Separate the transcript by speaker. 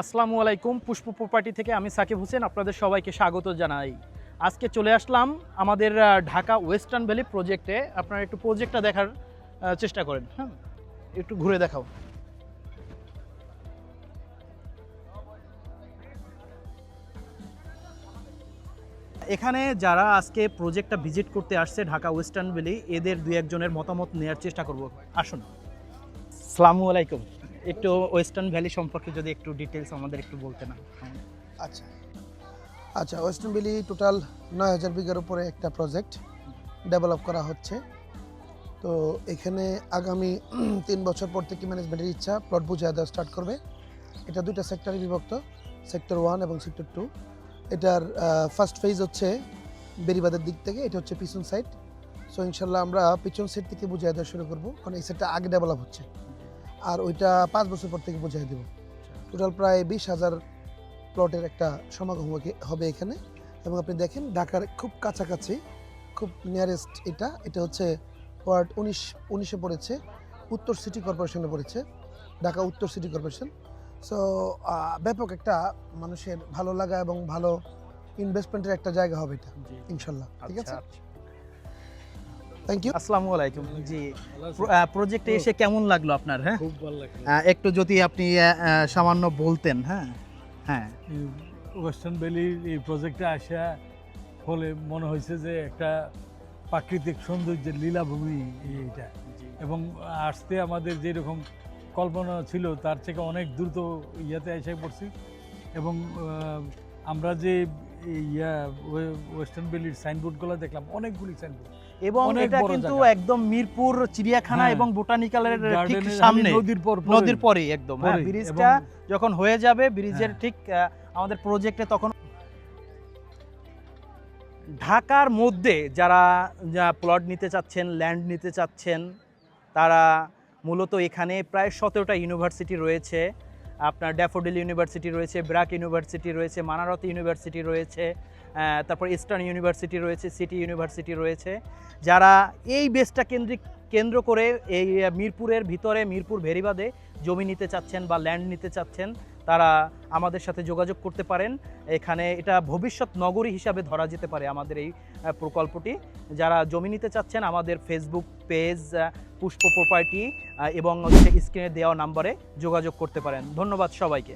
Speaker 1: আসসালামু আলাইকুম, পুষ্প প্রপার্টি থেকে আমি সাকিব হোসেন আপনাদের সবাইকে স্বাগত জানাই। আজকে চলে আসলাম আমাদের ঢাকা ওয়েস্টার্ন ভ্যালি প্রজেক্টে। আপনারা একটু প্রজেক্টটা দেখার চেষ্টা করেন হ্যাঁ? একটু ঘুরে দেখাও। এখানে যারা আজকে প্রজেক্টটা ভিজিট করতে আসছে ঢাকা ওয়েস্টার্ন ভ্যালি, এদের দুই একজনের মতামত নেওয়ার চেষ্টা করব। আসুন। সালামু আলাইকুম। একটু ওয়েস্টার্ন ভ্যালি সম্পর্কে যদি একটু ডিটেলস আমাদের একটু বলতে না
Speaker 2: আচ্ছা। আচ্ছা ওয়েস্টার্ন ভ্যালি টোটাল নয় হাজার বিঘার উপরে একটা প্রজেক্ট ডেভেলপ করা হচ্ছে। তো এখানে আগামী তিন বছর পর থেকে ম্যানেজমেন্টের ইচ্ছা প্লট বুঝে দেওয়া স্টার্ট করবে। এটা দুইটা সেক্টরে বিভক্ত সেক্টর ওয়ান এবং সেক্টর টু এটার ফার্স্ট ফেজ হচ্ছে বেরিবাদের দিক থেকে, এটা হচ্ছে পিছন সাইড সো ইনশাল্লাহ আমরা পিছন সাইড থেকে বুঝিয়ে দেওয়া শুরু করব। কারণ এই সাইডটা আগে ডেভেলপ হচ্ছে। আর ওইটা পাঁচ বছর পর থেকে বুঝিয়ে দেবো। টোটাল প্রায় বিশ হাজার প্লটের একটা সমাগম হবে- এখানে। এবং আপনি দেখেন ঢাকার খুব কাছাকাছি খুব নিয়ারেস্ট এটা। এটা হচ্ছে ওয়ার্ড উনিশ উনিশে পড়েছে উত্তর সিটি কর্পোরেশনে পড়েছে ঢাকা উত্তর সিটি কর্পোরেশন। সো ব্যাপক একটা মানুষের ভালো লাগা এবং ভালো ইনভেস্টমেন্টের একটা জায়গা হবে এটা ইনশাল্লাহ। ঠিক আছে?
Speaker 1: আচ্ছা।
Speaker 2: থ্যাংক ইউ
Speaker 1: আসসালামু আলাইকুম। জি প্রজেক্টে এসে কেমন লাগল আপনার হ্যাঁ?
Speaker 3: খুব ভালো লাগল।
Speaker 1: একটু যদি আপনি সামান্য বলতেন হ্যাঁ? হ্যাঁ।
Speaker 3: ওয়েস্টার্ন ভ্যালির এই প্রজেক্টে আসা ফলে মনে হয়েছে যে একটা প্রাকৃতিক সৌন্দর্যের লীলাভূমি এইটা। এবং আসতে আমাদের যেরকম কল্পনা ছিল তার থেকে অনেক দ্রুত ইয়াতে এসে পড়ছি। এবং আমরা যে ইয়া ওয়েস্টার্ন ভ্যালির সাইনবোর্ডগুলো দেখলাম অনেকগুলি সাইনবোর্ড
Speaker 1: এবং এটা কিন্তু একদম মিরপুর চিড়িয়াখানা
Speaker 3: হ্যাঁ।
Speaker 1: এবং বোটানিক্যালের ঠিক সামনে।
Speaker 3: নদীর পর
Speaker 1: নদীর পরেই একদম হ্যাঁ ব্রিজটা যখন হয়ে যাবে ব্রিজের
Speaker 3: হ্যাঁ।
Speaker 1: ঠিক আমাদের প্রজেক্টে তখন ঢাকার মধ্যে যারা প্লট নিতে চাচ্ছেন ল্যান্ড নিতে চাচ্ছেন তারা মূলত এখানে প্রায় সতেরোটা ইউনিভার্সিটি রয়েছে। আপনার ড্যাফোডিল ইউনিভার্সিটি রয়েছে ব্র্যাক ইউনিভার্সিটি রয়েছে, মানারত ইউনিভার্সিটি রয়েছে তারপর ইস্টার্ন ইউনিভার্সিটি রয়েছে, সিটি ইউনিভার্সিটি রয়েছে। যারা এই বেসটা কেন্দ্রিক, কেন্দ্র করে এই মিরপুরের ভিতরে, মিরপুর ভেরিবাদে জমি নিতে চাচ্ছেন বা ল্যান্ড নিতে চাচ্ছেন তারা আমাদের সাথে যোগাযোগ করতে পারেন। এখানে এটা ভবিষ্যৎ নগরী হিসাবে ধরা যেতে পারে আমাদের এই প্রকল্পটি। যারা জমি নিতে চাচ্ছেন, আমাদের ফেসবুক পেজ পুষ্প প্রপার্টি এবং হচ্ছে স্ক্রিনে দেওয়া নাম্বারে যোগাযোগ করতে পারেন। ধন্যবাদ সবাইকে।